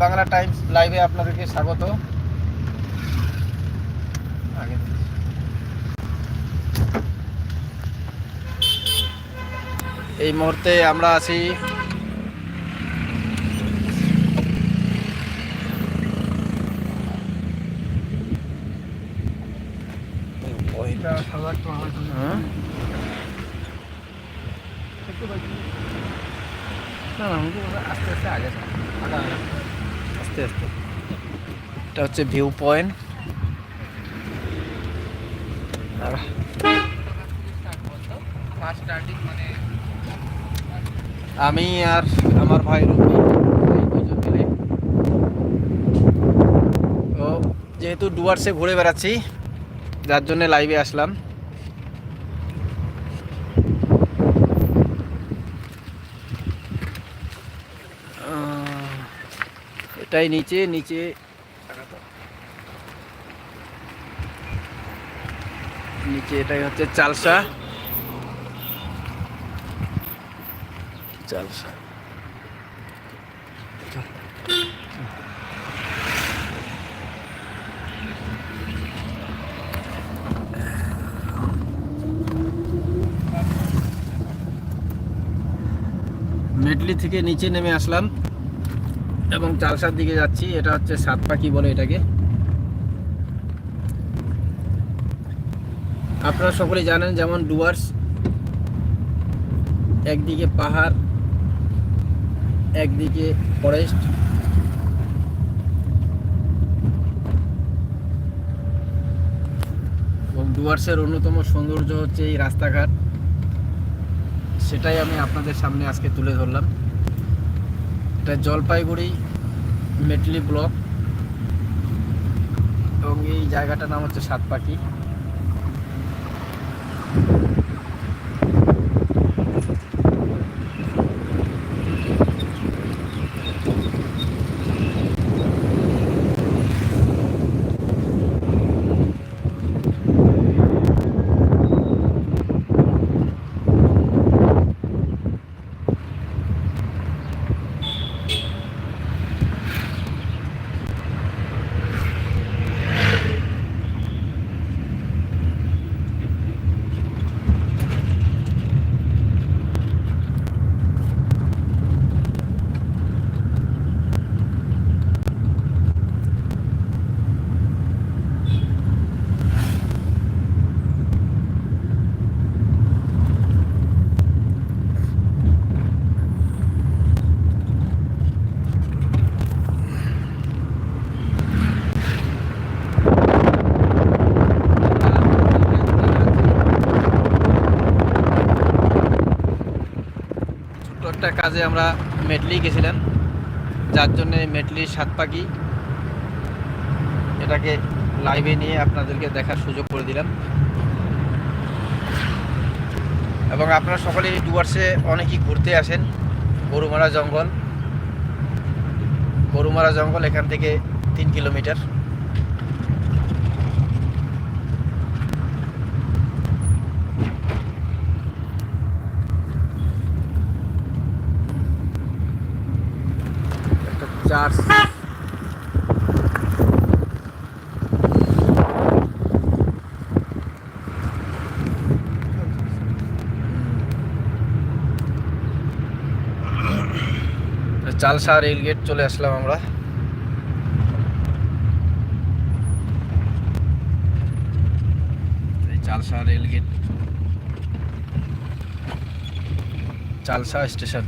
Bangla Times লাইভে আপনাদেরকে স্বাগত। এই মুহূর্তে আমরা আছি হ্যাঁ? না। না আস্তে আস্তে আগা। আস্তে আস্তে এটা হচ্ছে ভিউ পয়েন্ট আমি আর আমার ভাই মিলে। তো যেহেতু ডুয়ার্সে ঘুরে বেড়াচ্ছি, যার জন্য লাইভে আসলাম। এটাই নিচে নিচে। নিচে এটাই হচ্ছে চালসা। চালসা। মেটলি থেকে নিচে নেমে আসলাম। এবং চালসার দিকে যাচ্ছি, এটা হচ্ছে সাত পাখি বলে এটাকে। আপনারা সকলেই জানেন, যেমন ডুয়ার্স, একদিকে পাহাড়, একদিকে ফরেস্ট। এবং ডুয়ার্সের অন্যতম সৌন্দর্য হচ্ছে এই রাস্তাঘাট। সেটাই আমি আপনাদের সামনে আজকে তুলে ধরলাম। এটা জলপাইগুড়ি মেটলি ব্লক এবং এই জায়গাটার নাম হচ্ছে সাত পাখি ছোট্ট একটা কাজে আমরা মেটলি গেছিলাম যার জন্যে মেটলির সাত পাখি এটাকে লাইভে নিয়ে আপনাদেরকে দেখার সুযোগ করে দিলাম এবং আপনারা সকলেই ডুয়ার্সে অনেকেই ঘুরতে আসেন, গরুমারা জঙ্গল। গরুমারা জঙ্গল এখান থেকে তিন kilometre. Church Chalsa rail gate চলে আসলাম আমরা। Chalsa rail gate Chalsa station